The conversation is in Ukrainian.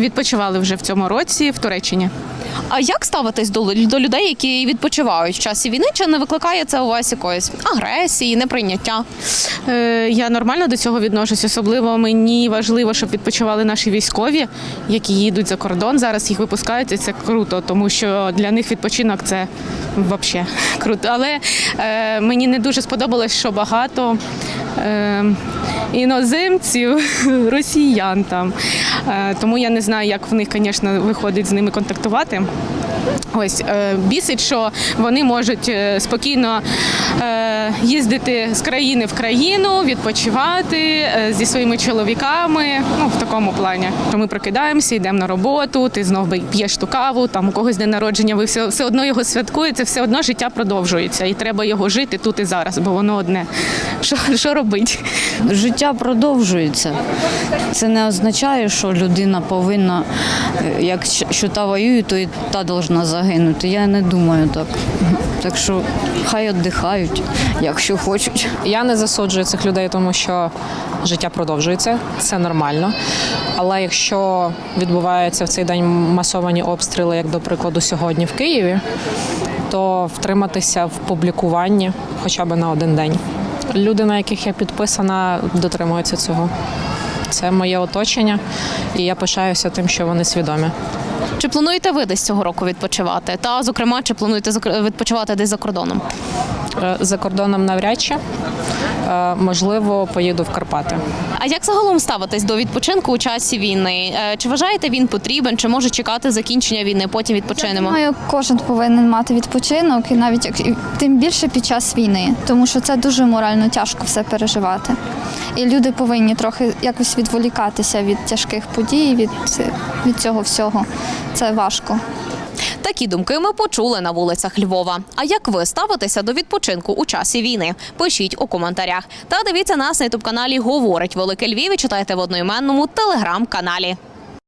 Відпочивали вже в цьому році в Туреччині. А як ставитесь до, до людей, які відпочивають в часі війни? Чи не викликає це у вас якоїсь агресії, неприйняття? Е, Я нормально до цього відношусь. Особливо мені важливо, щоб відпочивали наші військові, які їдуть за кордон. Зараз їх випускають, і це круто, тому що для них відпочинок це взагалі круто. Але е, мені не дуже сподобалось, що багато. Е, Іноземців, росіян там. Е, Тому я не знаю, як в них, звісно, виходить з ними контактувати. Ось е, бісить, що вони можуть е, спокійно е, їздити з країни в країну, відпочивати зі своїми чоловіками. Ну в такому плані. Що Ми прокидаємося, йдемо на роботу. Ти знов би п'єш ту каву, там у когось день народження. Ви все, все одно його святкуєте, все одно життя продовжується, і треба його жити тут і зараз, бо воно одне. Що, що робити? Життя продовжується. Це не означає, що людина повинна, е, як що та воює, то і та повинна загинути. Я не думаю так. Так що хай віддихають, якщо хочуть. Я не засуджую цих людей, тому що життя продовжується, це нормально. Але якщо відбуваються в цей день масовані обстріли, як до прикладу сьогодні в Києві, то втриматися в публікуванні хоча б на один день. Люди, на яких я підписана, дотримуються цього. Це моє оточення, і я пишаюся тим, що вони свідомі. Чи плануєте ви десь цього року відпочивати? Та, зокрема, чи плануєте відпочивати десь за кордоном? Е, За кордоном навряд чи Е, можливо поїду в Карпати. А як загалом ставитесь до відпочинку у часі війни? Е, Чи вважаєте він потрібен, чи може чекати закінчення війни, потім відпочинемо? Думаю, кожен повинен мати відпочинок, і навіть як тим більше під час війни, тому що це дуже морально тяжко все переживати. І люди повинні трохи якось відволікатися від тяжких подій, від, від цього всього. Це важко. Такі думки ми почули на вулицях Львова. А як ви ставитеся до відпочинку у часі війни? Пишіть у коментарях. Та дивіться нас на ютуб каналі Говорить Велике Львів і читайте в одноіменному телеграм-каналі.